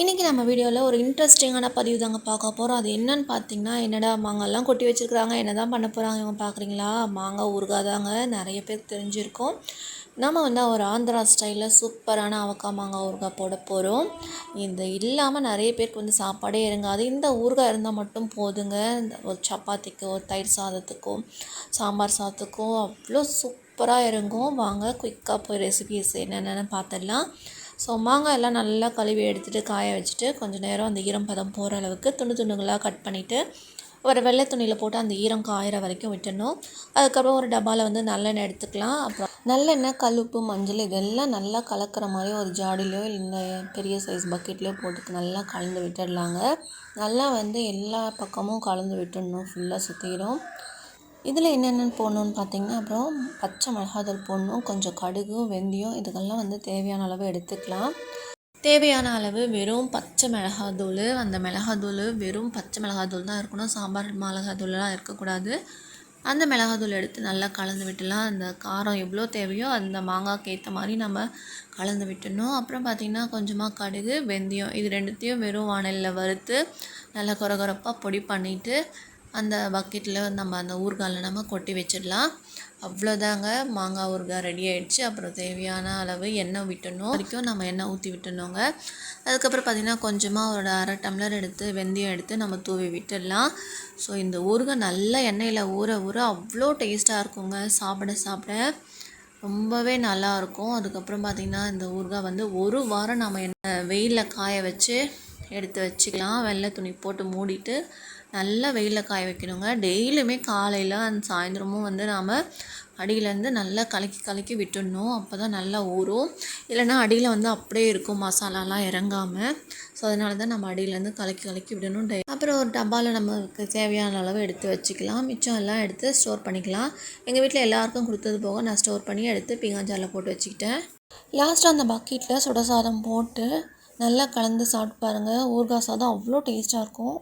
இன்றைக்கி நம்ம வீடியோவில் ஒரு இன்ட்ரெஸ்டிங்கான பதிவு தாங்க பார்க்க போகிறோம் அது என்னன்னு பார்த்தீங்கன்னா என்னடா மாங்காய்லாம் கொட்டி வச்சுருக்குறாங்க. என்ன தான் பண்ண போகிறாங்க இவங்க பார்க்குறீங்களா மாங்காய் ஊறுகாதாங்க நிறைய பேர் தெரிஞ்சிருக்கோம். நம்ம வந்து ஒரு ஆந்திரா ஸ்டைலில் சூப்பரான அவக்காய் மாங்காய் ஊறுகாய் போட போகிறோம் இந்த இல்லாமல் நிறைய பேருக்கு வந்து சாப்பாடே இறங்காது. இந்த ஊறுகாய் இருந்தால் மட்டும் போதுங்க. இந்த ஒரு சப்பாத்திக்கோ தயிர் சாதத்துக்கோ சாம்பார் சாதத்துக்கோ அவ்வளோ சூப்பராக இறங்கும். வாங்க குயிக்காக போய் ரெசிபிஸ் என்னென்னு பார்த்துடலாம் ஸோ மாங்காய் எல்லாம் நல்லா கழுவி எடுத்துகிட்டு காய வச்சுட்டு கொஞ்சம் நேரம் அந்த ஈரம் பதம் போகிற அளவுக்கு துண்டு துண்டுகளாக கட் பண்ணிவிட்டு ஒரு வெள்ளை துணியில் போட்டு அந்த ஈரம் காயிற வரைக்கும் விட்டுடணும். அதுக்கப்புறம் ஒரு டப்பாவில் வந்து நல்லெண்ணெய் எடுத்துக்கலாம். அப்புறம் நல்லெண்ணெய் கழுப்பு மஞ்சள் இதெல்லாம் நல்லா கலக்கிற மாதிரி ஒரு ஜாடிலையோ இல்லை பெரிய சைஸ் பக்கெட்லேயோ போட்டு நல்லா கலந்து விட்டுடலாங்க. நல்லா வந்து எல்லா பக்கமும் கலந்து விட்டுடணும். ஃபுல்லாக சுற்றிடும் இதில் என்னென்ன போடணுன்னு பார்த்தீங்கன்னா அப்புறம் பச்சை மிளகாத்தூள் போடணும். கொஞ்சம் கடுகு வெந்தயம் இதுக்கெல்லாம் வந்து தேவையான அளவு எடுத்துக்கலாம். தேவையான அளவு வெறும் பச்சை மிளகாத்தூள். அந்த மிளகாத்தூள் வெறும் பச்சை மிளகாத்தூள் தான் இருக்கணும். சாம்பார் மிளகாத்தூள்லாம் இருக்கக்கூடாது. அந்த மிளகாத்தூள் எடுத்து நல்லா கலந்து விட்டுலாம். அந்த காரம் எவ்வளோ தேவையோ அந்த மாங்காய்க்கு ஏற்ற மாதிரி நம்ம கலந்து விட்டுடணும். அப்புறம் பார்த்திங்கன்னா கொஞ்சமாக கடுகு வெந்தயம் இது ரெண்டுத்தையும் வெறும் வானலில் வறுத்து நல்லா குறகுறப்பாக பொடி பண்ணிவிட்டு அந்த பக்கெட்டில் நம்ம அந்த ஊறுகாயில் நம்ம கொட்டி வச்சிடலாம். அவ்வளோதாங்க மாங்காய் ஊறுகாய் ரெடி ஆகிடுச்சு அப்புறம் தேவையான அளவு எண்ணெய் விட்டணும். வரைக்கும் நம்ம எண்ணெய் ஊற்றி விட்டணுங்க அதுக்கப்புறம் பார்த்திங்கன்னா கொஞ்சமாக ஒரு அரை டம்ளர் எடுத்து வெந்தயம் எடுத்து நம்ம தூவி விட்டுடலாம். ஸோ இந்த ஊறுகாய் நல்லா எண்ணெயில் ஊற ஊற அவ்வளோ டேஸ்ட்டாக இருக்குங்க. சாப்பிட சாப்பிட ரொம்பவே நல்லாயிருக்கும் அதுக்கப்புறம் பார்த்திங்கன்னா இந்த ஊறுகாய் வந்து ஒரு வாரம் நம்ம என்ன வெயிலில் காய வச்சு எடுத்து வச்சுக்கலாம். வெள்ளை துணி போட்டு மூடிட்டு நல்லா வெயிலில் காய வைக்கணுங்க. டெய்லியுமே காலையில் அந்த சாயந்தரமும் வந்து நாம் அடியிலேருந்து நல்லா கலக்கி கலக்கி விட்டுடணும். அப்போ தான் நல்லா ஊறும். இல்லைன்னா அடியில் வந்து அப்படியே இருக்கும். மசாலாலாம் இறங்காமல் ஸோ அதனால தான் நம்ம அடியிலேருந்து கலக்கி கலக்கி விடணும். டெய் அப்புறம் ஒரு டப்பாவில் நமக்கு தேவையான அளவு எடுத்து வச்சுக்கலாம். மிச்சம் எல்லாம் எடுத்து ஸ்டோர் பண்ணிக்கலாம். எங்கள் வீட்டில் எல்லாருக்கும் கொடுத்தது போக நான் ஸ்டோர் பண்ணி எடுத்து பீங்காஞ்சாரில் போட்டு வச்சுக்கிட்டேன். லாஸ்ட்டாக அந்த பக்கெட்டில் சுட சாதம் போட்டு நல்லா கலந்து சாப்பிட்டு பாருங்கள் ஊறுகாய் சாதம் அவ்வளோ டேஸ்ட்டாக இருக்கும்.